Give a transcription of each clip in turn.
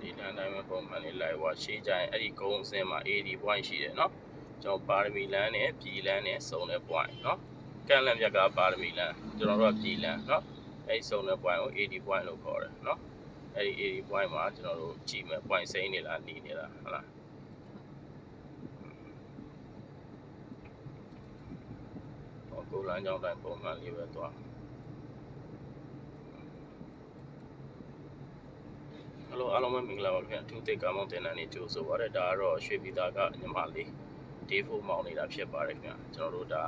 ဒီတန်းတိုင်းပဲပုံမှန်လေးလိုက်ဟွာရှေးကြရင်အဲ့ဒီကုန်းအစင်းမှာ AD point ရှိတယ်နော်ကျွန်တော်ပါရမီလမ်းနဲ့ပြည်လမ်းနဲ့စုံတဲ့ point နော်ကန့်လန့်မြက်ကပါရမီလမ်းကျွန်တော်တို့ကပြည်လမ်းနော်အဲ့ဒီစုံတဲ့ point ကို AD point လို့ခေါ်တယ်နော်အဲ့ဒီ AD point မှာကျွန်တော်တို့ကြည့်မယ် point စိမ့်နေလားနီးနေလားဟုတ်လားဟောကိုလမ်းကြောင်းတိုင်းပုံမှန်လေးပဲသွား ဟယ်လို အားလုံးပဲမင်္ဂလာပါခင်ဗျာသူသိက္ခာမောင်တင်တန်းနေကြိုဆိုပါရစေဒါကတော့ရွှေပြည်သားကညီမလေးဒေးဖို့မောင်နေတာဖြစ်ပါတယ်ခင်ဗျာကျွန်တော်တို့ဒါ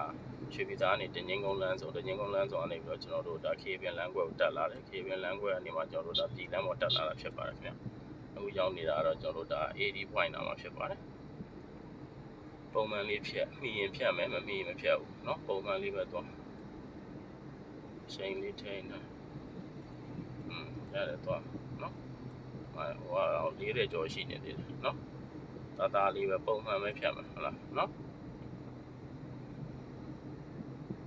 ရွှေပြည်သားကနေတင်ငင်းကုန်းလမ်းဆိုတင်ငင်းကုန်းလမ်းဆိုအနေပြီးတော့ကျွန်တော်တို့ဒါခေပင်လမ်းကွက်ကိုတက်လာတယ်ခေပင်လမ်းကွက်ကနေမှကျွန်တော်တို့ဒါပြည်လမ်းပေါ်တက်လာတာဖြစ်ပါတယ်ခင်ဗျာအခုရောက်နေတာကတော့ကျွန်တော်တို့ဒါ AD point နာမှာဖြစ်ပါတယ်ပုံမှန်လေးဖြတ်မိရင်ဖြတ်မယ်မမိရင်မဖြတ်ဘူးเนาะပုံမှန်လေးပဲသွားချိန်လေးထိန်းနေอืมရတယ်သွားเนาะ ဟိုဟာ40ကျော်ရှိနေသေးတယ်เนาะတသားလေးပဲပုံမှန်ပဲဖြတ်မှာဟုတ်လားเนาะ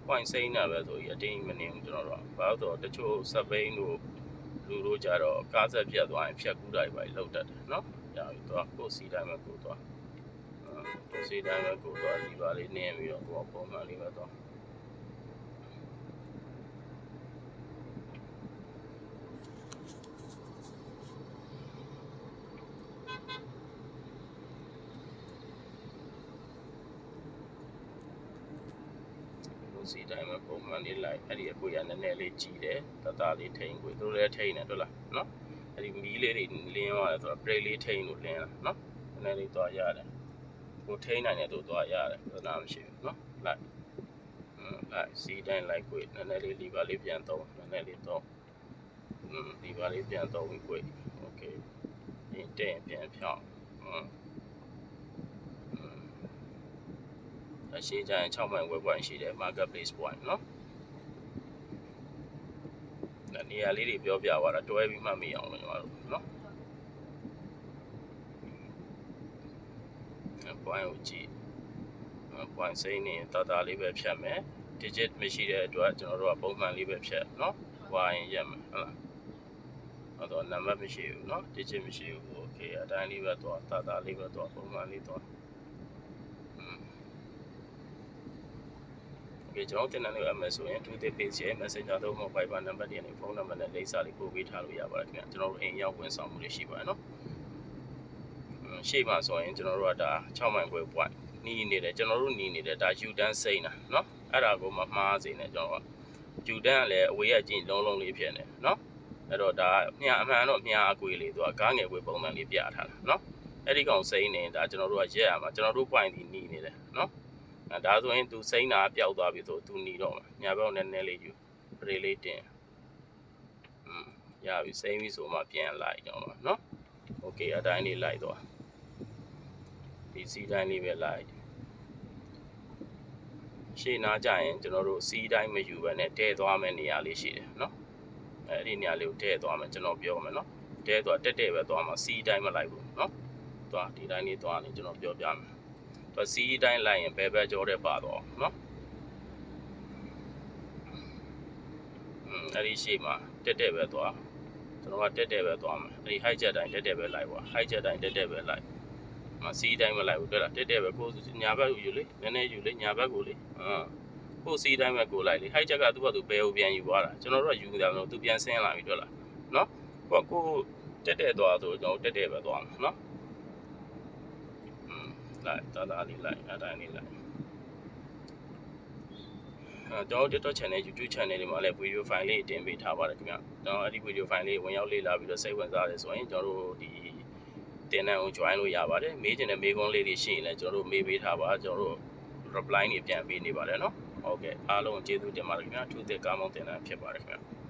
point စိမ့်တာပဲဆိုရင်အတင်းမနေဘူးကျွန်တော်တို့ဘာလို့ဆိုတော့တချို့စပိန်တို့လူတို့ကြတော့ကားဆက်ပြတ်သွားရင်ဖြတ်ကူးတာတွေပဲလောက်တတ်တယ်เนาะရပြီတော့ကိုယ်စီတိုင်းပဲကိုယ်သွားကိုယ်စီတိုင်းပဲကိုယ်သွားဒီပါလေးနင်းပြီးတော့ကိုယ်ပုံမှန်လေးပဲသွား ကိုစီတိုင်းမှာပုံမှန်လေးလိုက်အဲ့ဒီအကွေကနည်းနည်းလေးကြီးတယ်တတလေးထိန်ကိုတို့လည်းထိန်တယ်တို့လားနော်အဲ့ဒီမီးလေးတွေလင်းသွားတယ်ဆိုတော့ brake လေးထိန်လို့လင်းတာနော်နည်းနည်းလေးသွားရတယ်ကိုထိန်နိုင်တယ်တို့သွားရတယ်သနာမရှိဘူးနော်လိုက်อืมလိုက်စီတိုင်းလိုက်ကိုနည်းနည်းလေးလီဗာလေးပြန်သုံးနည်းနည်းလေးသုံးอืมလီဗာလေးပြန်သုံးပြီးကိုโอเคရင်တဲ့ပြန်ဖြောင်းอืม အရှိကြရင်6မိုင်ဝက်ပွိုင်ရှိတယ် marketplace point เนาะဒါနေရာလေးတွေပြောပြသွားတာတွဲပြီးမှမရအောင်လို့ညီမတို့เนาะ point ကိုကြည့် point စိမ့်နေတာတာလေးပဲဖြတ်မယ် digit မရှိတဲ့အတွက်ကျွန်တော်တို့ကပုံမှန်လေးပဲဖြတ်เนาะဝိုင်းရက်မယ်ဟုတ်လားအဲ့တော့နံပါတ်မရှိဘူးเนาะ digit မရှိဘူး okay အတိုင်းလေးပဲသွားတာတာလေးပဲသွားပုံမှန်လေးသွား ပြီးကျွန်တော်တင်နန်းလေးအမယ်ဆိုရင် to the page ရဲ့ messenger တို့ mobile number တွေနဲ့ဖုန်းနံပါတ်နဲ့လိပ်စာလေးပို့ပေးထားလို့ရပါတယ်ခင်ဗျကျွန်တော်တို့အိမ်ရောက်ဝင်ဆောင်မှုတွေရှိပါတယ်နော်ရှေ့မှာဆိုရင်ကျွန်တော်တို့ကဒါ6မိုင်ခွဲ point နီးနေတယ်ကျွန်တော်တို့နီးနေတယ်ဒါ U turn စိမ့်တာနော်အဲ့ဒါကိုမမှားစေနဲ့ကျွန်တော်က U turn ကလည်းအဝေးကကြည့်လုံးလုံးလေးဖြစ်နေနော်အဲ့တော့ဒါမြအမှန်တော့မြအကွေလေးသူကကားငယ်ခွေပုံမှန်လေးပြထားတာနော်အဲ့ဒီကောင်စိမ့်နေဒါကျွန်တော်တို့ကရက်ရမှာကျွန်တော်တို့ point ဒီနီးနေတယ်နော် ဒါဆိုရင်သူစိမ့်တာပျောက်သွားပြီဆိုသူหนีတော့မှာညာဘက်နည်းနည်းလေးယူပရေလေးတင်อืมရပြီစိမ့်ပြီဆိုမှပြန်လိုက်တော့မှာเนาะโอเคအတိုင်းလေးလိုက်သွားဒီစီတိုင်းလေးပဲလိုက်ရှေ့နာကြရင်ကျွန်တော်တို့စီတိုင်းမယူဘဲနဲ့တဲသွားမယ့်နေရာလေးရှိတယ်เนาะအဲဒီနေရာလေးကိုတဲသွားမယ်ကျွန်တော်ပြောမယ်เนาะတဲသွားတက်တက်ပဲသွားမှာစီတိုင်းမလိုက်ဘူးเนาะသွားဒီတိုင်းလေးသွားနေကျွန်တော်ပြောပြမယ် သူစီးတိုင်းလိုက်ရင်ဘယ်ဘက်ကြောတဲ့ပါတော့နော်อืมအဲ့ဒီရှေ့မှာတက်တက်ပဲသွားကျွန်တော်ကတက်တက်ပဲသွားမယ်အဲ့ဒီ high jet တိုင်းတက်တက်ပဲလိုက်ပါ high jet တိုင်းတက်တက်ပဲလိုက်မစီးတိုင်းမလိုက်ဘူးတွေ့လားတက်တက်ပဲကိုညာဘက်ကိုယူလေနည်းနည်းယူလေညာဘက်ကိုလေအာကိုစီးတိုင်းပဲကိုလိုက်လေ high jet ကသူ့ဘက်သူဘယ်ကိုပြန်ယူသွားတာကျွန်တော်တို့ကယူနေတာမလို့သူပြန်ဆင်းလာပြီတွေ့လားနော်ကိုကကိုတက်တက်သွားဆိုကျွန်တော်တက်တက်ပဲသွားမှာနော် လိုက်ဒါဒါလေးလိုက်အတိုင်းလေးလိုက်အဲကျွန်တော် TikTok channel YouTube channel တွေမှာလည်း video file လေးတင်ပေးထားပါတယ်ခင်ဗျကျွန်တော်အဲ့ဒီ video file လေးဝင်ရောက်လေ့လာပြီးတော့စိတ်ဝင်စားတယ်ဆိုရင်ကျွန်တော်တို့ဒီတင်တဲ့ကို join လို့ရပါတယ်မေးချင်တဲ့မေးခွန်းလေးတွေရှိရင်လည်းကျွန်တော်တို့မေးပေးထားပါကျွန်တော်တို့ reply တွေပြန်ပေးနေပါတယ်နော်ဟုတ်ကဲ့အားလုံးကျေးဇူးတင်ပါတယ်ခင်ဗျာသူတက်ကောင်းမောင်းတင်တာဖြစ်ပါတယ်ခင်ဗျာ